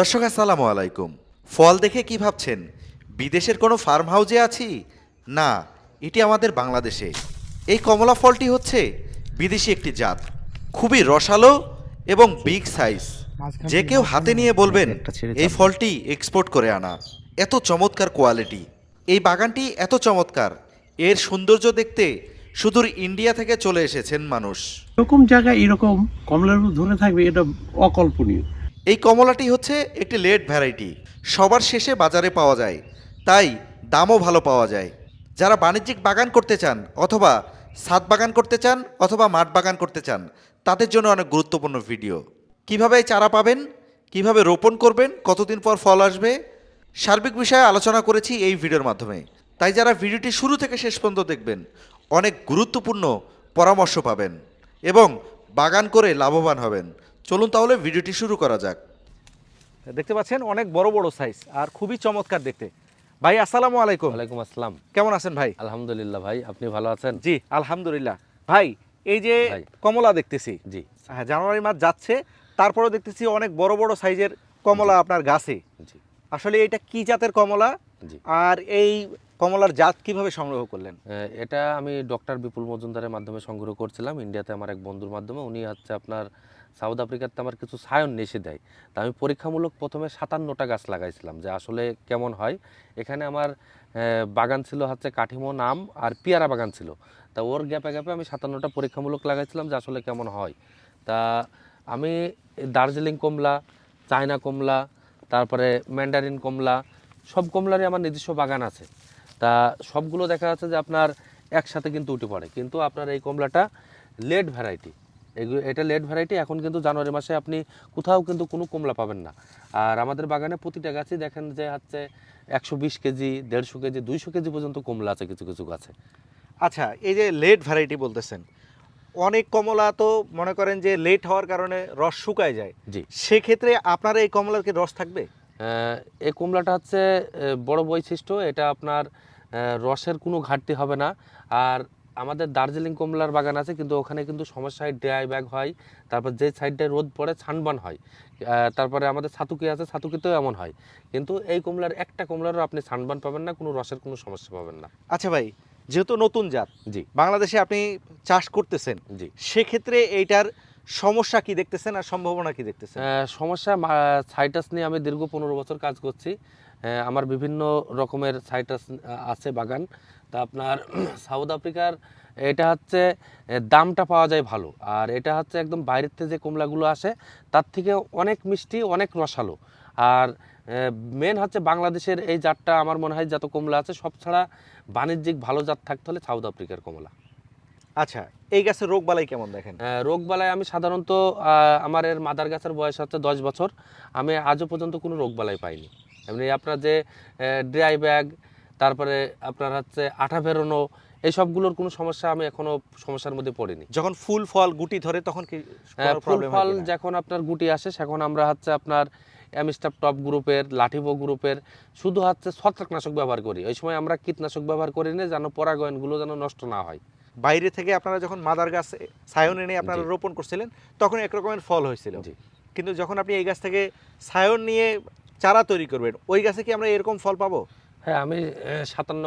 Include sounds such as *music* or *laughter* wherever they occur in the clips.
দর্শক আসসালামু আলাইকুম। ফল দেখে কি ভাবছেন? বিদেশের কোনো ফার্ম হাউসে আছি? না এটি আমাদের বাংলাদেশে। এই কমলা ফলটি হচ্ছে বিদেশি একটি জাত খুবই রসালো এবং বিগ সাইজ। যে কেউ হাতে নিয়ে বলবেন এই ফলটি এক্সপোর্ট করে আনা। এত চমৎকার কোয়ালিটি এই বাগানটি এত চমৎকার। এর সৌন্দর্য দেখতে সুদূর ইন্ডিয়া থেকে চলে এসেছেন মানুষ। এরকম জায়গায় এরকম কমলালেবু ধরে থাকবে এটা অকল্পনীয়। এই কমলাটি হচ্ছে একটি লেট ভ্যারাইটি সবার শেষে বাজারে পাওয়া যায়। তাই দামও ভালো পাওয়া যায়। যারা বাণিজ্যিক বাগান করতে চান অথবা ছাদ বাগান করতে চান অথবা মাঠ বাগান করতে চান, তাদের জন্য অনেক গুরুত্বপূর্ণ ভিডিও কীভাবে চারা পাবেন? কীভাবে রোপণ করবেন? কতদিন পর ফল আসবে? সার্বিক বিষয়ে আলোচনা করেছি এই ভিডিওর মাধ্যমে। তাই যারা ভিডিওটি শুরু থেকে শেষ পর্যন্ত দেখবেন, অনেক গুরুত্বপূর্ণ পরামর্শ পাবেন এবং বাগান করে লাভবান হবেন। চলুন তাহলে ভিডিওটি শুরু করা যাক। দেখতে পাচ্ছেন অনেক বড় বড় সাইজ আর খুবই চমৎকার দেখতে। ভাই আসসালামু আলাইকুম। ওয়ালাইকুম আসসালাম। কেমন আছেন ভাই? আলহামদুলিল্লাহ ভাই আপনি ভালো আছেন? জি আলহামদুলিল্লাহ। ভাই এই যে কমলা দেখতেছি। জি। হ্যাঁ জানুয়ারি মাস যাচ্ছে তারপরেও দেখতেছি অনেক বড় বড় সাইজের কমলা আপনার গাছে। জি। আসলে এটা কি জাতের কমলা? জি। আর এই কমলার জাত কীভাবে সংগ্রহ করলেন? এটা আমি ডক্টর বিপুল মজুমদারের মাধ্যমে সংগ্রহ করছিলাম। ইন্ডিয়াতে আমার এক বন্ধুর মাধ্যমে। উনি হচ্ছে আপনার সাউথ আফ্রিকাতে আমার কিছু সায়ন নেশে দেয়। তা আমি পরীক্ষামূলক প্রথমে সাতান্নটা গাছ লাগাইছিলাম যে আসলে কেমন হয়। এখানে আমার বাগান ছিল হচ্ছে কাঠিমো, নাম আর পিয়ারা বাগান ছিল। তা ওর গ্যাপে গ্যাপে আমি সাতান্নটা পরীক্ষামূলক লাগাইছিলাম যে আসলে কেমন হয়। তা আমি দার্জিলিং কমলা, চায়না কমলা, তারপরে ম্যান্ডারিন কমলা, সব কমলারই আমার নিজস্ব বাগান আছে। তা সবগুলো দেখা যাচ্ছে যে আপনার একসাথে কিন্তু উঠে পড়ে। কিন্তু আপনার এই কমলাটা লেট ভ্যারাইটি। এগুলো এটা লেট ভ্যারাইটি এখন কিন্তু জানুয়ারি মাসে আপনি কোথাও কিন্তু কোনো কমলা পাবেন না। আর আমাদের বাগানে প্রতিটা গাছই দেখেন যে হচ্ছে একশো বিশ কেজি দেড়শো কেজি দুইশো কেজি পর্যন্ত কমলা আছে কিছু কিছু গাছে। আচ্ছা এই যে লেট ভ্যারাইটি বলতেছেন অনেক কমলা তো মনে করেন যে লেট হওয়ার কারণে রস শুকায় যায়। জি। সেক্ষেত্রে আপনার এই কমলার কি রস থাকবে? এই কমলাটা হচ্ছে বড় বৈশিষ্ট্য এটা আপনার রসের কোনো ঘাটতি হবে না। আর আমাদের দার্জিলিং কমলার বাগান আছে কিন্তু ওখানে কিন্তু সমস্যায় ড্রাই ব্যাগ হয় তারপর যে সাইডটায় রোদ পড়ে ছানবান হয় তারপরে আমাদের ছাতুকি আছে ছাতুকিতেও এমন হয়। কিন্তু এই কমলার একটা কমলারও আপনি ছানবান পাবেন না কোনো রসের কোনো সমস্যা পাবেন না। আচ্ছা ভাই যেহেতু নতুন জাত জি। বাংলাদেশে আপনি চাষ করতেছেন জি। সেক্ষেত্রে এইটার সমস্যা কি দেখতেছেন আর সম্ভাবনা কি দেখতেছেন? সমস্যা সাইটাস নিয়ে আমি দীর্ঘ পনেরো বছর কাজ করছি। আমার বিভিন্ন রকমের সাইটাস আছে বাগান। তা আপনার *clears throat* সাউথ আফ্রিকার এটা হচ্ছে দামটা পাওয়া যায় ভালো। আর এটা হচ্ছে একদম বাইরের থেকে যে কমলাগুলো আসে তার থেকে অনেক মিষ্টি অনেক রসালো। আর মেন হচ্ছে বাংলাদেশের এই জাতটা আমার মনে হয় যত কমলা আছে সব ছাড়া বাণিজ্যিক ভালো জাত থাকতে হলে সাউথ আফ্রিকার কমলা। আচ্ছা এই গাছের রোগ বালাই কেমন দেখেন? রোগ বালায় আমি সাধারণত আমার এর মাদার গাছের বয়স হচ্ছে দশ বছর। আমি আজও পর্যন্ত কোনো রোগ বালাই পাইনি। এমনি আপনার যে ড্রাই ব্যাগ তারপরে আপনার হচ্ছে আঠা বেরোনো এই সবগুলোর কোনো সমস্যা আমি এখনও সমস্যার মধ্যে পড়িনি। যখন ফুল ফল গুটি ধরে তখন কি ফুল ফল যখন আপনার গুটি আসে সেখন আমরা হচ্ছে আপনার অ্যামিস্টাপ টপ গ্রুপের লাঠিবো গ্রুপের শুধু হচ্ছে ছত্রাকনাশক ব্যবহার করি। ওই সময় আমরা কীটনাশক ব্যবহার করি না যেন পরাগয়নগুলো যেন নষ্ট না হয়। বাইরে থেকে আপনারা যখন মাদার গাছ সায়ন এনে আপনারা রোপণ করছিলেন তখন একরকমের ফল হয়েছিল। কিন্তু যখন আপনি এই গাছ থেকে সায়ন নিয়ে চারা তৈরি করবেন ওই গাছে কি আমরা এরকম ফল পাবো? হ্যাঁ আমি সাতান্ন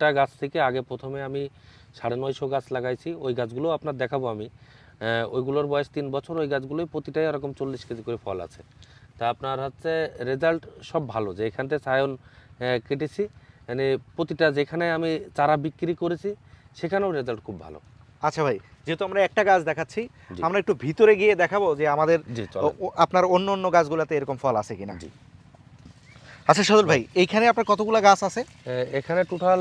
টা গাছ থেকে আগে প্রথমে আমি সাড়ে নয়শো গাছ লাগাইছি ওই গাছগুলো আপনার দেখাবো আমি। ওইগুলোর বয়স তিন বছর ওই গাছগুলোই প্রতিটাই এরকম চল্লিশ কেজি করে ফল আছে। তা আপনার হচ্ছে রেজাল্ট সব ভালো যে এখান থেকে সায়ন কেটেছি মানে প্রতিটা যেখানে আমি চারা বিক্রি করেছি সেখানেও রেজাল্ট খুব ভালো। আচ্ছা ভাই যেহেতু আমরা একটা গাছ দেখাচ্ছি আমরা একটু ভিতরে গিয়ে দেখাবো যে আমাদের আপনার অন্য অন্য গাছগুলোতে এরকম ফল আছে কিনা। জি। আচ্ছা সদল ভাই এইখানে আপনার কতগুলো গাছ আছে? এখানে টোটাল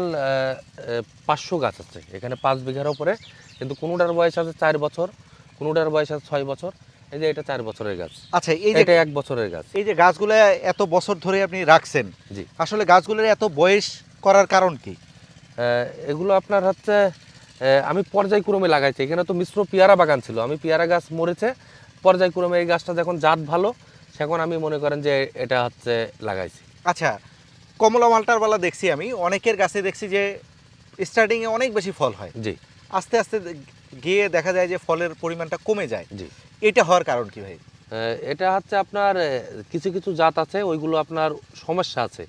পাঁচশো গাছ আছে। এখানে পাঁচ বিঘার উপরে কিন্তু কোনোটার বয়স আছে চার বছর কোনোটার বয়স আছে ছয় বছর এই যে এটা চার বছরের গাছ। আচ্ছা এই যে এটা এক বছরের গাছ। এই যে গাছগুলো এত বছর ধরে আপনি রাখছেন জি। আসলে গাছগুলোর এত বয়স করার কারণ কি? এগুলো আপনার হচ্ছে আমি পর্যায়ক্রমে লাগাইছি। এখানে তো মিশ্র পেয়ারা বাগান ছিল। আমি পেয়ারা গাছ মরেছে। পর্যায়ক্রমে এই গাছটা যখন জাত ভালো সেখন আমি মনে করেন যে এটা হচ্ছে লাগাইছি। আচ্ছা কমলা মালটার বেলা দেখছি আমি। অনেকের গাছে দেখছি যে স্টার্টিংয়ে অনেক বেশি ফল হয়। জি। আস্তে আস্তে গিয়ে দেখা যায় যে ফলের পরিমাণটা কমে যায়। জি। এটা হওয়ার কারণ কি ভাই? এটা হচ্ছে আপনার কিছু কিছু জাত আছে ওইগুলো আপনার সমস্যা আছে।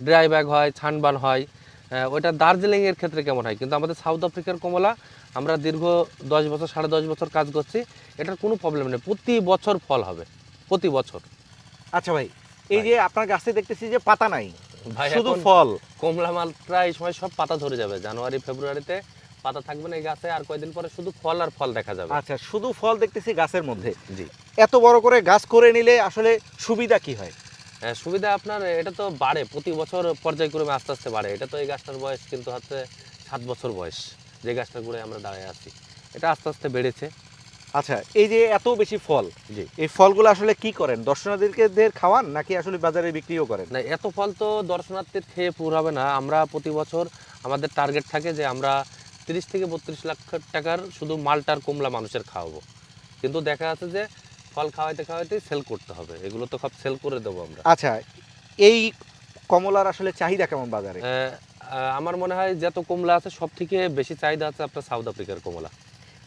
ড্রাই ব্যাগ হয় ছানবান হয় ওইটা দার্জিলিং এর ক্ষেত্রে কেমন হয়? কিন্তু আমাদের সাউথ আফ্রিকার কমলা আমরা দীর্ঘ দশ বছর সাড়ে দশ বছর কাজ করছি এটার কোনো প্রবলেম নেই। প্রতি বছর ফল হবে। প্রতি বছর। আচ্ছা ভাই এই যে আপনার গাছে দেখতেছি যে পাতা নাই ভাই শুধু ফল। কমলা মালটা এই সময় সব পাতা ধরে যাবে। জানুয়ারি ফেব্রুয়ারিতে পাতা থাকবে না এই গাছে আর কয়দিন পরে শুধু ফল আর ফল দেখা যাবে। আচ্ছা শুধু ফল দেখতেছি গাছের মধ্যে। জি। এত বড় করে গাছ করে নিলে আসলে সুবিধা কি হয় হ্যাঁ, সুবিধা আপনার এটা তো বাড়ে প্রতি বছর পর্যায়ক্রমে আস্তে আস্তে বাড়ে। এটা তো এই গাছটার বয়স কিন্তু হচ্ছে সাত বছর বয়স যে গাছটার ঘুরে আমরা দাঁড়িয়ে আছি। এটা আস্তে আস্তে বেড়েছে। আচ্ছা এই যে এত বেশি ফল জি। এই ফলগুলো আসলে কি করেন? দর্শনার্থীকে খাওয়ান নাকি আসলে বাজারে বিক্রিও করেন? না এত ফল তো দর্শনার্থীর খেয়ে পুর হবে না। আমরা প্রতি বছর আমাদের টার্গেট থাকে যে আমরা তিরিশ থেকে বত্রিশ লাখ টাকার শুধু মালটার কমলা মানুষের খাওয়াবো। কিন্তু দেখা যাচ্ছে যে ফল খাওয়াইতে খাওয়াইতে সেল করতে হবে। এগুলো তো সব সেল করে দেবো আমরা। আচ্ছা এই কমলার আসলে চাহিদা কেমন বাজারে? আমার মনে হয় যত কমলা আছে সব থেকে বেশি চাহিদা আছে আপনার সাউথ আফ্রিকার কমলা।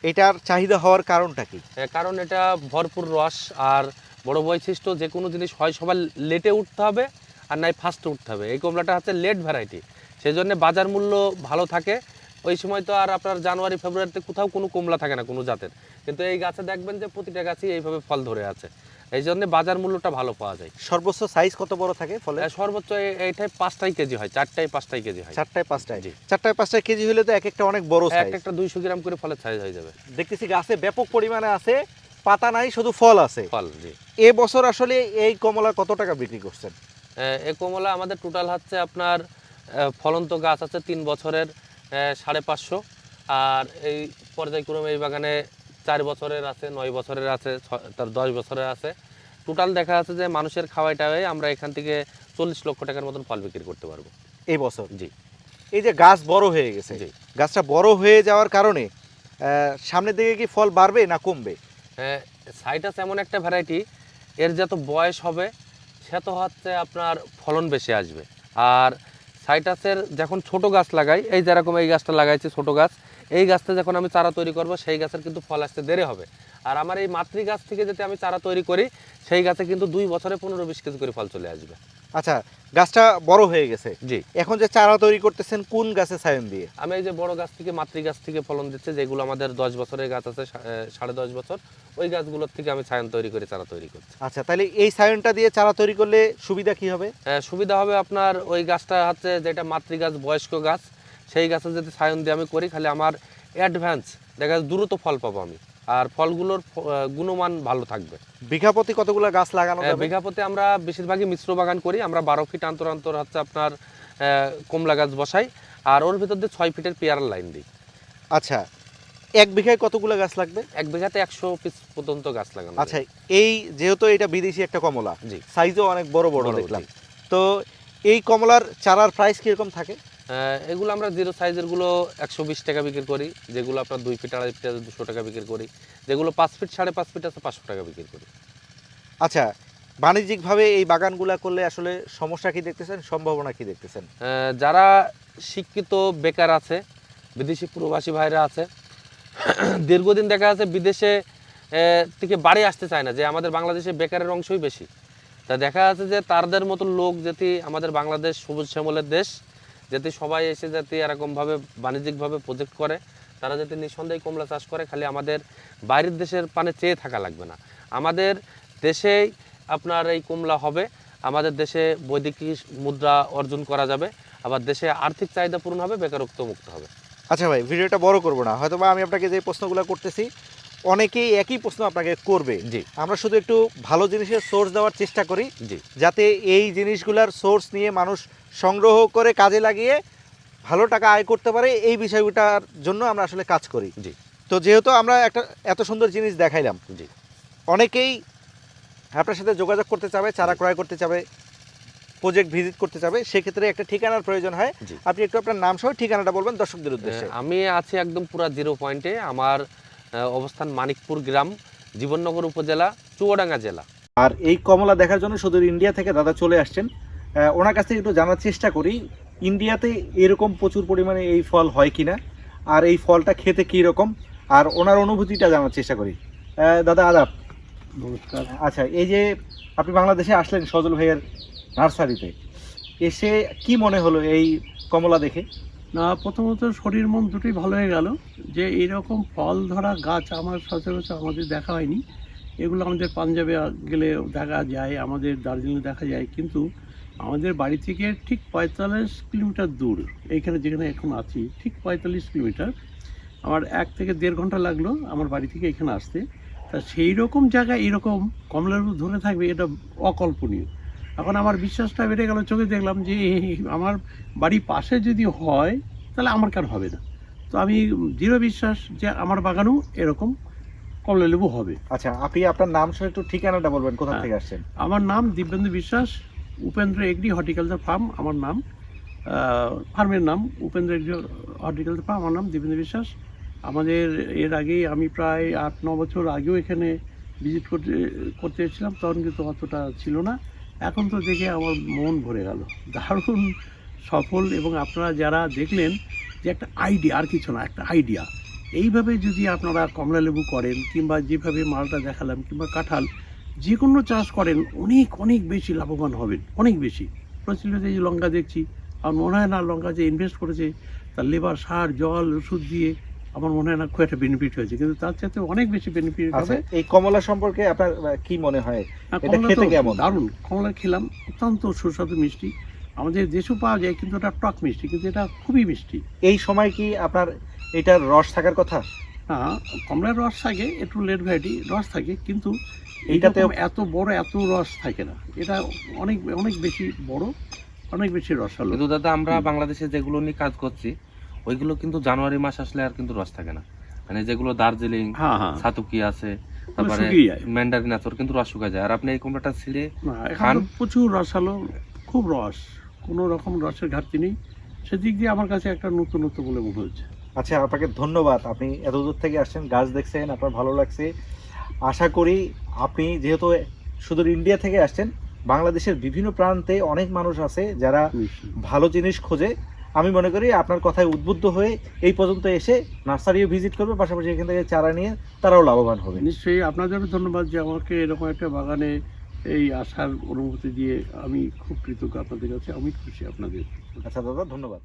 এটার চাহিদা হওয়ার কারণটা কি? কারণ এটা ভরপুর রস আর বড় বৈশিষ্ট্য যে কোনো জিনিস হয় সবার লেটে উঠতে হবে আর নাই ফাস্টে উঠতে হবে। এই কমলাটা হচ্ছে লেট ভ্যারাইটি সেই জন্য বাজার মূল্য ভালো থাকে। ওই সময় তো আর আপনার জানুয়ারি ফেব্রুয়ারিতে কোথাও কোনো কমলা থাকে না কোনো জাতের। কিন্তু এই গাছে দেখবেন যে প্রতিটা গাছই এইভাবে ফল ধরে আছে। এই জন্য বাজার মূল্যটা ভালো পাওয়া যায়। সর্বোচ্চ সাইজ কত বড় থাকে ফলে? সর্বোচ্চ এইটাই পাঁচটাই কেজি হয় চারটাই পাঁচটাই কেজি হয়। চারটায় পাঁচটায়? জি। চারটায় পাঁচটায় কেজি হলে তো এক একটা অনেক বড় সাইজ একটা একটা দুইশো গ্রাম করে ফলের সাইজ হয়ে যাবে। দেখতেছি গাছে ব্যাপক পরিমাণে আছে পাতা নাই শুধু ফল আছে। ফল জি। এ বছর আসলে এই কমলা কত টাকা বিক্রি করছেন? আহ, এ কমলা আমাদের টোটাল হচ্ছে আপনার ফলন্ত গাছ আছে তিন বছরের। সাড়ে পাঁচশো। আর এই পর্যায়ক্রমে এই বাগানে চার বছরের আছে নয় বছরের আছে ছ- তার দশ বছরের আছে। টোটাল দেখা যাচ্ছে যে মানুষের খাওয়াইটাই আমরা এখান থেকে চল্লিশ লক্ষ টাকার মতন ফল বিক্রি করতে পারব। এই বছর? জি। এই যে গাছ বড় হয়ে গেছে জি। গাছটা বড় হয়ে যাওয়ার কারণে সামনের দিকে কি ফল বাড়বে না কমবে? সাইটাস এমন একটা ভ্যারাইটি এর যত বয়স হবে সে তো হচ্ছে আপনার ফলন বেশি আসবে। আর সাইটাসের যখন ছোট গাছ লাগাই, এই যেরকম এই গাছটা লাগাইছি ছোট গাছ, এই গাছটা যখন আমি চারা তৈরি করব, সেই গাছের কিন্তু ফল আসতে দেরি হবে। আর আমার এই মাতৃ গাছ থেকে যদি আমি চারা তৈরি করি সেই গাছে কিন্তু দুই বছরে পনেরো বিশ কেজি করে ফল চলে আসবে। আচ্ছা গাছটা বড় হয়ে গেছে। জি। এখন যে চারা তৈরি করতেছেন কোন গাছে সায়ন দিয়ে? আমি এই যে বড় গাছ থেকে মাতৃ গাছ থেকে ফলন দিচ্ছে যেগুলো আমাদের দশ বছরের গাছ আছে সাড়ে দশ বছর ওই গাছগুলোর থেকে আমি ছায়ন তৈরি করে চারা তৈরি করছি। আচ্ছা তাহলে এই সায়নটা দিয়ে চারা তৈরি করলে সুবিধা কি হবে? সুবিধা হবে আপনার ওই গাছটা হচ্ছে যেটা মাতৃ গাছ বয়স্ক গাছ সেই গাছে যদি সায়ন দিয়ে আমি করি খালি আমার অ্যাডভান্স দেখা যাচ্ছে দ্রুত ফল পাবো আমি। আর ফলগুলোর গুণমান ভালো থাকবে। বিঘা প্রতি কতগুলো গাছ লাগানো আহ, যাবে? বিঘা আমরা বেশিরভাগই মিশ্র বাগান করি আমরা বারো ফিট অন্তর অন্তর হচ্ছে আপনার কমলা গাছ বসাই আর ওর ভিতর দিয়ে ছয় ফিটের পেয়ারার লাইন দিই। আচ্ছা এক বিঘায় কতগুলো গাছ লাগবে? এক বিঘাতে একশো পিস পর্যন্ত গাছ লাগানো আচ্ছা এই যেহেতু এটা বিদেশি একটা কমলা জি। সাইজও অনেক বড় বড় দেখলাম। তো এই কমলার চারার প্রাইস কীরকম থাকে? এগুলো আমরা জিরো সাইজেরগুলো একশো বিশ টাকা বিক্রি করি যেগুলো আপনার দুই ফিট আড়াই ফিট আছে দুশো টাকা বিক্রি করি। যেগুলো পাঁচ ফিট সাড়ে পাঁচ ফিট আছে পাঁচশো টাকা বিক্রি করি। আচ্ছা বাণিজ্যিকভাবে এই বাগানগুলা করলে আসলে সমস্যা কি দেখতেছেন সম্ভাবনা কি দেখতেছেন? যারা শিক্ষিত বেকার আছে বিদেশি প্রবাসী ভাইরা আছে দীর্ঘদিন দেখা যাচ্ছে বিদেশে থেকে বাড়ি আসতে চায় না যে আমাদের বাংলাদেশে বেকারের অংশই বেশি। তা দেখা যাচ্ছে যে তাদের মতো লোক যদি আমাদের বাংলাদেশ সবুজ শ্যামলের দেশ যাতে সবাই এসে যাতে এরকমভাবে বাণিজ্যিকভাবে প্রজেক্ট করে, তারা যাতে নিঃসন্দেহে কমলা চাষ করে, খালি আমাদের বাইরের দেশের পানে চেয়ে থাকা লাগবে না। আমাদের দেশেই আপনার এই কমলা হবে, আমাদের দেশে বৈদেশিক মুদ্রা অর্জন করা যাবে, আবার দেশে আর্থিক চাহিদা পূরণ হবে, বেকারত্ব মুক্ত হবে। আচ্ছা ভাই, ভিডিওটা বড় করব না। হয়তো বা আমি আপনাকে যে প্রশ্নগুলো করতেছি অনেকেই একই প্রশ্ন আপনাকে করবে। জি। আমরা শুধু একটু ভালো জিনিসের সোর্স দেওয়ার চেষ্টা করি জি। যাতে এই জিনিসগুলোর সোর্স নিয়ে মানুষ সংগ্রহ করে কাজে লাগিয়ে ভালো টাকা আয় করতে পারে এই বিষয়টার জন্য আমরা আসলে কাজ করি। জি। তো যেহেতু আমরা একটা এত সুন্দর জিনিস দেখাইলাম জি। অনেকেই আপনার সাথে যোগাযোগ করতে চাবে চারা ক্রয় করতে চাবে প্রজেক্ট ভিজিট করতে চাবে সেক্ষেত্রে একটা ঠিকানার প্রয়োজন হয়। আপনি একটু আপনার নাম সহ ঠিকানাটা বলবেন দর্শকদের উদ্দেশ্যে। আমি আছি একদম পুরা জিরো পয়েন্টে আমার অবস্থান মানিকপুর গ্রাম জীবননগর উপজেলা চুয়াডাঙ্গা জেলা। আর এই কমলা দেখার জন্য সুদূর ইন্ডিয়া থেকে দাদা চলে আসছেন। ওনার কাছ থেকে একটু জানার চেষ্টা করি ইন্ডিয়াতে এরকম প্রচুর পরিমাণে এই ফল হয় কিনা আর এই ফলটা খেতে কী রকম আর ওনার অনুভূতিটা জানার চেষ্টা করি। দাদা আদাব। নমস্কার। আচ্ছা এই যে আপনি বাংলাদেশে আসলেন সজল ভাইয়ের নার্সারিতে এসে কি মনে হলো এই কমলা দেখে? না প্রথমত শরীর মন দুটোই ভালো হয়ে গেল। যে এইরকম ফল ধরা গাছ আমার সচরাচর আমাদের দেখা হয়নি। এগুলো আমাদের পাঞ্জাবে গেলে দেখা যায়, আমাদের দার্জিলিংয়ে দেখা যায়। কিন্তু আমাদের বাড়ি থেকে ঠিক পঁয়তাল্লিশ কিলোমিটার দূর, এইখানে যেখানে এখন আছি, ঠিক পঁয়তাল্লিশ কিলোমিটার। আমার এক থেকে দেড় ঘণ্টা লাগল আমার বাড়ি থেকে এখানে আসতে। তা সেই রকম জায়গায় এরকম কমলালেবু ধরে থাকবে, এটা অকল্পনীয়। এখন আমার বিশ্বাসটা বেড়ে গেল চোখে দেখলাম যে আমার বাড়ির পাশে যদি হয় তাহলে আমার কেন হবে না? তো আমি দৃঢ় বিশ্বাস যে আমার বাগানও এরকম কমলা লেবু হবে। আচ্ছা আপনি আপনার নাম সহ একটু ঠিকানাটা বলবেন কোথা হ্যাঁ। থেকে আসছেন? আমার নাম দিব্যেন্দু বিশ্বাস উপেন্দ্র এগ্রি হর্টিকালচার ফার্ম আমার নাম। ফার্মের নাম উপেন্দ্র এগ্রি হর্টিকালচার ফার্ম আমার নাম দিব্যেন্দু বিশ্বাস। আমাদের এর আগে আমি প্রায় আট ন বছর আগেও এখানে ভিজিট করতে করতে এসেছিলাম তখন কিন্তু অতটা ছিল না। এখন তো দেখে আমার মন ভরে গেল। দারুণ সফল এবং আপনারা যারা দেখলেন যে একটা আইডিয়া আর কিছু না, একটা আইডিয়া এইভাবে যদি আপনারা কমলা লেবু করেন, কিংবা যেভাবে মালটা দেখালাম, কিংবা কাঁঠাল যে কোনো চাষ করেন, অনেক অনেক বেশি লাভবান হবেন, অনেক বেশি। প্রচলিত এই লঙ্কা দেখছি, আমার মনে হয় না লঙ্কা যে ইনভেস্ট করেছে, তার লেবার সার, জল, ওষুধ দিয়ে আমার মনে হয় না খুব একটা বেনিফিট হয়েছে। কিন্তু তার চাইতে অনেক বেশি বেনিফিট আচ্ছা হবে এই কমলা সম্পর্কে আপনার কি মনে হয়? এটা খেতে কেমন? দারুণ। কমলা খেলাম অত্যন্ত সুস্বাদু মিষ্টি। আমাদের দেশেও পাওয়া যায় কিন্তু এটা টক মিষ্টি কিন্তু এটা খুবই মিষ্টি। এই সময় কি আপনার এটার রস থাকার কথা? না কমলার রস থাকে একটু লেট ভ্যারাইটি রস থাকে কিন্তু এইটাতে এইটাতে এত বড় এত রস থাকে না। এটা অনেক অনেক বেশি বড় অনেক বেশি রসালো। কিন্তু দাদা আমরা বাংলাদেশে যেগুলো নিয়ে কাজ করছি ওইগুলো কিন্তু জানুয়ারি মাস আসলে আর কিন্তু রস থাকে না। মানে যেগুলো দার্জিলিং হ্যাঁ হ্যাঁ। সাতুকি আছে তারপরে ম্যান্ডারিন আছে ওর কিন্তু রস শুকায় যায়। আর আপনি এই কুমড়াটা ছিঁড়ে খান? এখানে প্রচুর রসালো খুব রস। কোনো রকম রসের ঘাটতি নেই। সেদিক দিয়ে আমার কাছে একটা নতুনত্ব বলে মনে হচ্ছে আচ্ছা আপনাকে ধন্যবাদ। আপনি এত দূর থেকে আসছেন গাছ দেখছেন আপনার ভালো লাগছে। আশা করি আপনি যেহেতু সুদূর ইন্ডিয়া থেকে আসছেন বাংলাদেশের বিভিন্ন প্রান্তে অনেক মানুষ আছে যারা ভালো জিনিস খোঁজে। আমি মনে করি আপনার কথায় উদ্বুদ্ধ হয়ে এই পর্যন্ত এসে নার্সারিও ভিজিট করবে পাশাপাশি এখান থেকে চারা নিয়ে তারাও লাভবান হবে। নিশ্চয়ই আপনাদেরও ধন্যবাদ যে আমাকে এরকম একটা বাগানে এই আসার অনুমতি দিয়ে আমি খুব কৃতজ্ঞ আপনাদের কাছে আমি খুশি আপনাদের। আচ্ছা দাদা ধন্যবাদ।